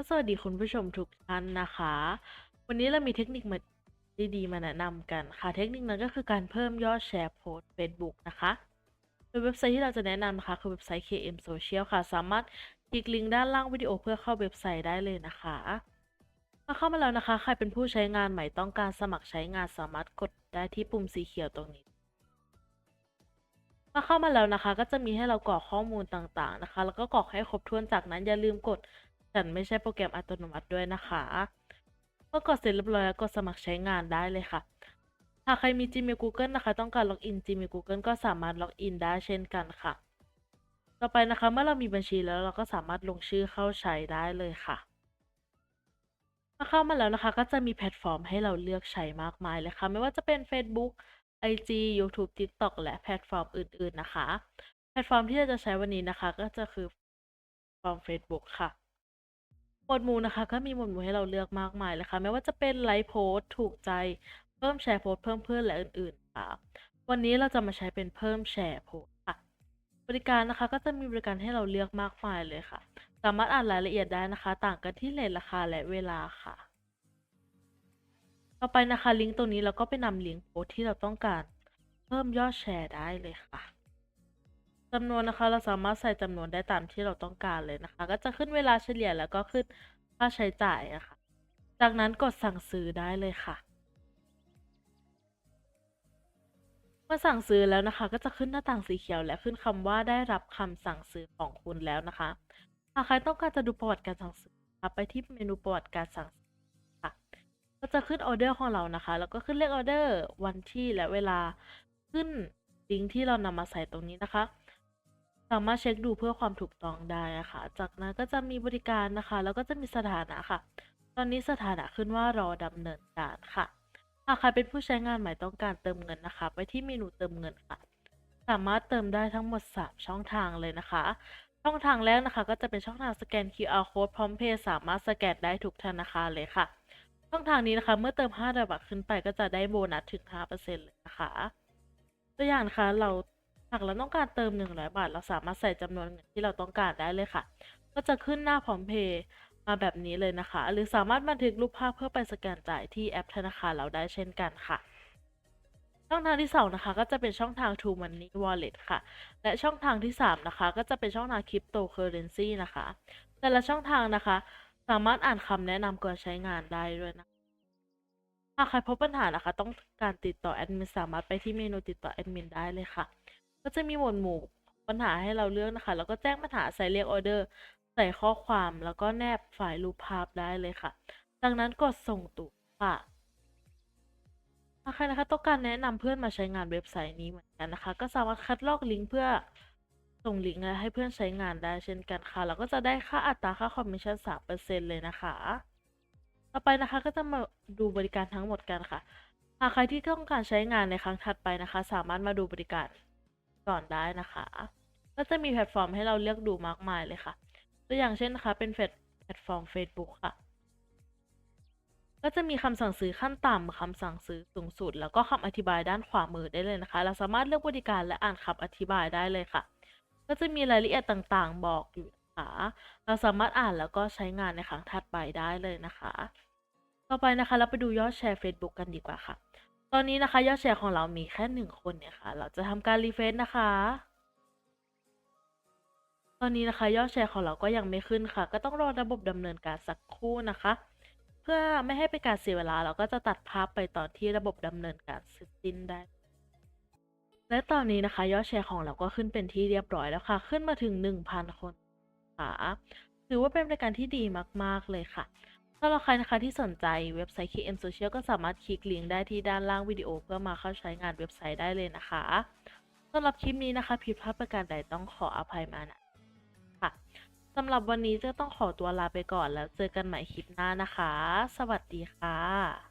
ก็สวัสดีคุณผู้ชมทุกท่านนะคะ วันนี้เรามีเทคนิคมาดีๆมาแนะนำกันค่ะ เทคนิคนั้นก็คือการเพิ่มยอดแชร์โพสต์ Facebook นะคะโดยเว็บไซต์ที่เราจะแนะนำนะคะคือเว็บไซต์ KM Social ค่ะ สามารถคลิกลิงก์ด้านล่างวิดีโอเพื่อเข้าเว็บไซต์ได้เลยนะคะมื่อเข้ามาแล้วนะคะ ใครเป็นผู้ใช้งานใหม่ต้องการสมัครใช้งานสามารถกดได้ที่ปุ่มสีเขียวตรงนี้เมื่อเข้ามาแล้วนะคะ ก็จะมีให้เรากรอกข้อมูลต่างๆนะคะ แล้วก็กรอกให้ครบถ้วนจากนั้นอย่าลืมกด ฉันไม่ใช่โปรแกรมอัตโนมัติด้วยนะคะเมื่อกดเสร็จเรียบร้อยแล้วกดสมัครใช้งานได้เลยค่ะ หากใครมี Gmail Google นะคะ ต้องการล็อกอิน Gmail Google ก็สามารถล็อกอินได้เช่นกันค่ะ ต่อไปนะคะเมื่อเรามีบัญชีแล้วเราก็สามารถลงชื่อเข้าใช้ได้เลยค่ะเมื่อเข้ามาแล้วนะคะ ก็จะมีแพลตฟอร์มให้เราเลือกใช้มากมายเลยค่ะ ไม่ว่าจะเป็น Facebook IG YouTube TikTok และแพลตฟอร์มอื่น ๆนะคะ แพลตฟอร์มที่เราจะใช้วันนี้นะคะ ก็จะคือแพลตฟอร์ม Facebook ค่ะ มวดหมู่นะคะก็มีหมวดหมู่ให้เราเลือกมากมายเลยค่ะไม่ว่าจะเป็นไลค์โพสต์ถูกใจเพิ่มแชร์โพสต์เพิ่มเพื่อนและอื่นๆค่ะ วันนี้เราจะมาใช้เป็นเพิ่มแชร์โพสต์ค่ะ บริการนะคะก็จะมีบริการให้เราเลือกมากมายเลยค่ะ สามารถอ่านรายละเอียดได้นะคะ ต่างกันที่เลทราคาและเวลาค่ะ ต่อไปนะคะลิงก์ตรงนี้เราก็ไปนำลิงก์โพสต์ที่เราต้องการ เพิ่มยอดแชร์ได้เลยค่ะ จำนวนนะคะ เราสามารถใส่จำนวนได้ตามที่เราต้องการเลยนะคะ ก็จะขึ้นเวลาเฉลี่ยแล้วก็ขึ้นค่าใช้จ่ายอะคะ จากนั้นกดสั่งซื้อได้เลยค่ะ เมื่อสั่งซื้อแล้วนะคะ ก็จะขึ้นหน้าต่างสีเขียว และขึ้นคำว่าได้รับคำสั่งซื้อของคุณแล้วนะคะหากใครต้องการจะดูประวัติการสั่งซื้อไปที่เมนูประวัติการสั่งซื้อค่ะก็จะขึ้นออเดอร์ของเรานะคะ แล้วก็ขึ้นเลขออเดอร์วันที่และเวลาขึ้นลิงก์ที่เรานำมาใส่ตรงนี้นะคะ สามารถเช็คดูเพื่อความถูกต้องได้อะคะ จากนั้นก็จะมีบริการนะคะ แล้วก็จะมีสถานะค่ะ ตอนนี้สถานะขึ้นว่ารอดำเนินการค่ะ หากใครเป็นผู้ใช้งานใหม่ต้องการเติมเงินนะคะ ไปที่เมนูเติมเงินค่ะ สามารถเติมได้ทั้งหมด 3 ช่องทางเลยนะคะ ช่องทางแรกนะคะ ก็จะเป็นช่องทางสแกน QR code พร้อมเพย์สามารถสแกนได้ทุกธนาคารเลยค่ะ ช่องทางนี้นะคะ เมื่อเติม5ดอลลาร์ขึ้นไปก็จะได้โบนัสถึง 5%เลยนะคะ ตัวอย่างนะคะเรา หากเราต้องการเติม 100 บาท เราสามารถใส่จำนวนเงินที่เราต้องการได้เลยค่ะ ก็จะขึ้นหน้าพร้อมเพย์มาแบบนี้เลยนะคะ หรือสามารถบันทึกรูปภาพเพื่อไปสแกนจ่ายที่แอปธนาคารเราได้เช่นกันค่ะ ช่องทางที่ 2 นะคะ ก็จะเป็นช่องทาง True Money Wallet ค่ะ และช่องทางที่ 3 นะคะ ก็จะเป็นช่องทาง Cryptocurrency นะคะ แต่ละช่องทางนะคะ สามารถอ่านคำแนะนำก่อนใช้งานได้ด้วยนะหากใครพบปัญหานะคะ ต้องการติดต่อแอดมินสามารถไปที่เมนูติดต่อแอดมินได้เลยค่ะ ก็จะมีหมวดหมู่ปัญหาให้เราเลือกนะคะ แล้วก็แจ้งปัญหาใส่เรียกออเดอร์ ใส่ข้อความแล้วก็แนบไฟล์รูปภาพได้เลยค่ะจากนั้นกดส่งตั๋วค่ะหากใครนะคะต้องการแนะนำเพื่อนมาใช้งานเว็บไซต์นี้เหมือนกันนะคะ ก็สามารถคัดลอกลิงก์เพื่อส่งลิงก์ให้เพื่อนใช้งานได้เช่นกันค่ะแล้วก็จะได้ค่าอัตราค่าคอมมิชชั่น3%เลยนะคะ ต่อไปนะคะก็จะมาดูบริการทั้งหมดกันค่ะ หากใครที่ต้องการใช้งานในครั้งถัดไปนะคะ สามารถมาดูบริการ ก่อนได้นะคะ ก็จะมีแพลตฟอร์มให้เราเลือกดูมากมายเลยค่ะ ตัวอย่างเช่นนะคะ เป็นแพลตฟอร์ม Facebook ค่ะ ก็จะมีคำสั่งซื้อขั้นต่ำคำสั่งซื้อสูงสุด แล้วก็คำอธิบายด้านขวามือได้เลยนะคะ เราสามารถเลือกบริการและอ่านคำอธิบายได้เลยค่ะ ก็จะมีรายละเอียดต่างๆ บอกอยู่นะคะเราสามารถอ่านแล้วก็ใช้งานในครั้งถัดไปได้เลยนะคะ ต่อไปนะคะเราไปดูยอดแชร์ Facebook กันดีกว่าค่ะ ตอนนี้นะคะยอดแชร์ของเรามีแค่หนึ่งคนเนี่ยค่ะ เราจะทำการรีเฟรชนะคะ ตอนนี้นะคะยอดแชร์ของเราก็ยังไม่ขึ้นค่ะ ก็ต้องรอระบบดำเนินการสักครู่นะคะ เพื่อไม่ให้เป็นการเสียเวลาเราก็จะตัดภาพไปตอนที่ระบบดำเนินการเสร็จสิ้นได้ และตอนนี้นะคะยอดแชร์ของเราก็ขึ้นเป็นที่เรียบร้อยแล้วค่ะ ขึ้นมาถึง 1,000 คนค่ะถือว่าเป็นบริการที่ดีมาก ๆ เลยค่ะ สำหรับใครนะคะที่สนใจเว็บไซต์ KM Social ก็สามารถคลิกลิงก์ได้ที่ด้านล่างวิดีโอเพื่อมาเข้าใช้งานเว็บไซต์ได้เลยนะคะสำหรับคลิปนี้นะคะผิดพลาดประการใดต้องขออภัยมานะค่ะสำหรับวันนี้จะต้องขอตัวลาไปก่อนแล้วเจอกันใหม่คลิปหน้านะคะ สวัสดีค่ะ